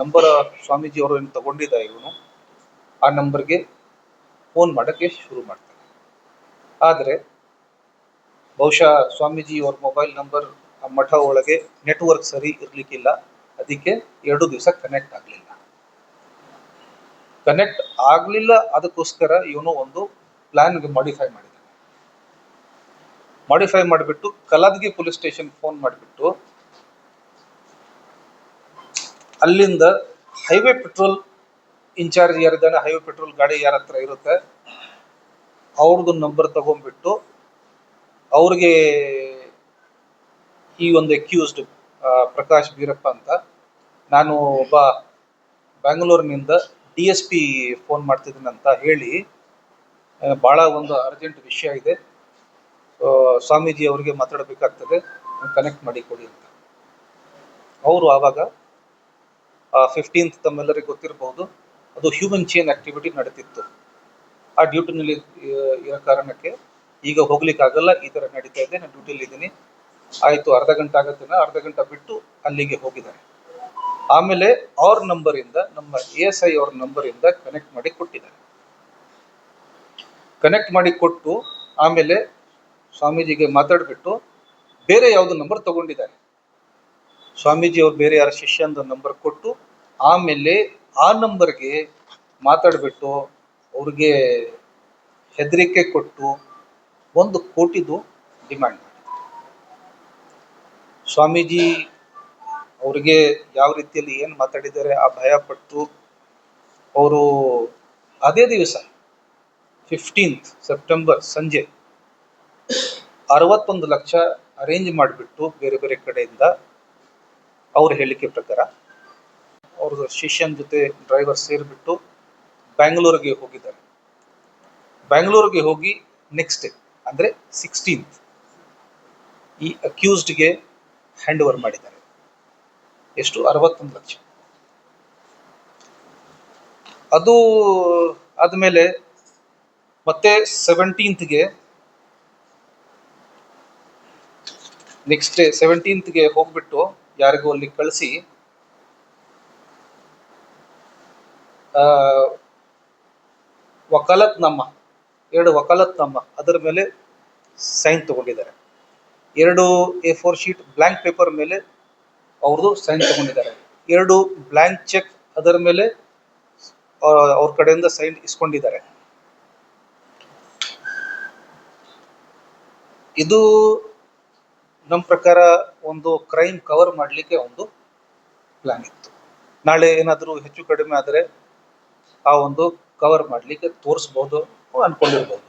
Number Swamiji ಅವರು ಏನು ತಗೊಂಡಿದ್ದ ಇವನು, ಆ ನಂಬರ್ಗೆ ಫೋನ್ ಮಾಡೋಕ್ಕೆ ಶುರು ಮಾಡ್ತಾರೆ. ಆದರೆ ಬಹುಶಃ ಸ್ವಾಮೀಜಿ ಅವ್ರ ಮೊಬೈಲ್ ನಂಬರ್ ಆ ಮಠ ಒಳಗೆ ನೆಟ್ವರ್ಕ್ ಸರಿ ಇರಲಿಕ್ಕಿಲ್ಲ. ಅದಕ್ಕೆ ಎರಡು ದಿವಸ ಕನೆಕ್ಟ್ ಆಗಲಿಲ್ಲ. ಕನೆಕ್ಟ್ ಆಗಲಿಲ್ಲ, ಅದಕ್ಕೋಸ್ಕರ ಇವನು ಒಂದು ಪ್ಲಾನ್ಗೆ ಮಾಡಿಫೈ ಮಾಡಿದ್ದಾನೆ. ಮಾಡಿಫೈ ಮಾಡಿಬಿಟ್ಟು ಕಲಾದಗಿ ಪೊಲೀಸ್ ಸ್ಟೇಷನ್ ಫೋನ್ ಮಾಡಿಬಿಟ್ಟು ಅಲ್ಲಿಂದ ಹೈವೇ ಪೆಟ್ರೋಲ್ ಇನ್ಚಾರ್ಜ್ ಯಾರಿದ್ದಾನೆ ಹೈವೇ ಪೆಟ್ರೋಲ್ ಗಾಡಿ ಯಾರ ಹತ್ರ ಇರುತ್ತೆ? ಅವ್ರದ್ದು ನಂಬರ್ ತಗೊಂಡ್ಬಿಟ್ಟು ಅವ್ರಿಗೆ ಈ ಒಂದು ಅಕ್ಯೂಸ್ಡ್ ಪ್ರಕಾಶ್ ಬೀರಪ್ಪ ಅಂತ ನಾನು ಒಬ್ಬ ಬ್ಯಾಂಗ್ಳೂರಿನಿಂದ ಡಿ ಎಸ್ ಪಿ ಫೋನ್ ಮಾಡ್ತಿದ್ದೀನಿ ಅಂತ ಹೇಳಿ ಭಾಳ ಒಂದು ಅರ್ಜೆಂಟ್ ವಿಷಯ ಇದೆ. ಸ್ವಾಮೀಜಿ ಅವರಿಗೆ ಮಾತಾಡಬೇಕಾಗ್ತದೆ. ಕನೆಕ್ಟ್ ಮಾಡಿ ಕೊಡಿ ಅಂತ. ಅವರು ಆವಾಗ ಫಿಫ್ಟೀನ್ತ್ ತಮ್ಮೆಲ್ಲರಿಗೆ ಗೊತ್ತಿರಬಹುದು ಅದು ಹ್ಯೂಮನ್ ಚೇನ್ ಆಕ್ಟಿವಿಟಿ ನಡೀತಿತ್ತು. ಆ ಡ್ಯೂಟಿನಲ್ಲಿ ಇರೋ ಕಾರಣಕ್ಕೆ ಈಗ ಹೋಗ್ಲಿಕ್ಕಾಗಲ್ಲ, ಈ ಥರ ನಡೀತಾ ಇದೆ, ನಾನು ಡ್ಯೂಟಿಲಿ ಇದ್ದೀನಿ. ಆಯಿತು, ಅರ್ಧ ಗಂಟೆ ಆಗತ್ತೆ ಅರ್ಧ ಗಂಟೆ ಬಿಟ್ಟು ಅಲ್ಲಿಗೆ ಹೋಗಿದ್ದಾರೆ. ಆಮೇಲೆ ಅವ್ರ ನಂಬರಿಂದ, ನಮ್ಮ ಎ ಎಸ್ ಐ ಅವ್ರ ನಂಬರಿಂದ ಕನೆಕ್ಟ್ ಮಾಡಿ ಕೊಟ್ಟಿದ್ದಾರೆ. ಕನೆಕ್ಟ್ ಮಾಡಿ ಕೊಟ್ಟು, ಆಮೇಲೆ ಸ್ವಾಮೀಜಿಗೆ ಮಾತಾಡಿಬಿಟ್ಟು ಬೇರೆ ಯಾವುದು ನಂಬರ್ ತಗೊಂಡಿದ್ದಾರೆ. ಸ್ವಾಮೀಜಿ ಅವ್ರು ಬೇರೆ ಯಾರ ಶಿಷ್ಯಂದು ನಂಬರ್ ಕೊಟ್ಟು ಆಮೇಲೆ ಆ ನಂಬರ್ಗೆ ಮಾತಾಡಿಬಿಟ್ಟು ಅವ್ರಿಗೆ ಹೆದರಿಕೆ ಕೊಟ್ಟು ಒಂದು ಕೋಟಿದು ಡಿಮ್ಯಾಂಡ್ ಸ್ವಾಮೀಜಿ ಅವ್ರಿಗೆ ಯಾವ ರೀತಿಯಲ್ಲಿ ಏನು ಮಾತಾಡಿದ್ದಾರೆ ಆ ಭಯ ಪಟ್ಟು ಅವರು ಅದೇ ದಿವಸ ಫಿಫ್ಟೀನ್ತ್ ಸೆಪ್ಟೆಂಬರ್ ಸಂಜೆ ಅರವತ್ತೊಂದು ಲಕ್ಷ ಅರೇಂಜ್ ಮಾಡಿಬಿಟ್ಟು ಬೇರೆ ಬೇರೆ ಕಡೆಯಿಂದ ಅವ್ರ ಹೇಳಿಕೆ ಪ್ರಕಾರ ಅವ್ರ ಶಿಷ್ಯನ ಜೊತೆ ಡ್ರೈವರ್ ಸೇರಿಬಿಟ್ಟು ಬ್ಯಾಂಗ್ಳೂರಿಗೆ ಹೋಗಿದ್ದಾರೆ. ಬ್ಯಾಂಗ್ಳೂರಿಗೆ ಹೋಗಿ ನೆಕ್ಸ್ಟ್ ಡೇ ಅಂದರೆ ಸಿಕ್ಸ್ಟೀನ್ತ್ ಈ ಅಕ್ಯೂಸ್ಡ್ಗೆ ಹ್ಯಾಂಡ್ ಓವರ್ ಮಾಡಿದ್ದಾರೆ. ಎಷ್ಟು? ಅರವತ್ತೊಂದು ಲಕ್ಷ. ಅದು ಆದಮೇಲೆ ಮತ್ತೆ ಸೆವೆಂಟೀನ್ತ್ಗೆ ನೆಕ್ಸ್ಟ್ ಡೇ ಸೆವೆಂಟೀನ್ತ್ಗೆ ಹೋಗ್ಬಿಟ್ಟು ಯಾರಿಗೂ ಅಲ್ಲಿ ಕಳಿಸಿ ವಕಾಲತ್ ನಮ್ಮ, ಎರಡು ವಕಾಲತ್ ನಮ್ಮ, ಅದರ ಮೇಲೆ ಸೈನ್ ತಗೊಂಡಿದ್ದಾರೆ. ಎರಡು A four sheet blank paper ಮೇಲೆ ಅವ್ರದ್ದು ಸೈನ್ ತಗೊಂಡಿದ್ದಾರೆ. ಎರಡು ಬ್ಲ್ಯಾಂಕ್ ಚೆಕ್ ಅದರ ಮೇಲೆ ಅವ್ರ ಕಡೆಯಿಂದ ಸೈನ್ ಇಸ್ಕೊಂಡಿದ್ದಾರೆ. ಇದು ನಮ್ಮ ಪ್ರಕಾರ ಒಂದು ಕ್ರೈಮ್ ಕವರ್ ಮಾಡಲಿಕ್ಕೆ ಒಂದು ಪ್ಲಾನ್ ಇತ್ತು. ನಾಳೆ ಏನಾದರೂ ಹೆಚ್ಚು ಕಡಿಮೆ ಆದರೆ ಆ ಒಂದು ಕವರ್ ಮಾಡಲಿಕ್ಕೆ ತೋರಿಸ್ಬೋದು ಅನ್ಕೊಂಡಿರ್ಬೋದು.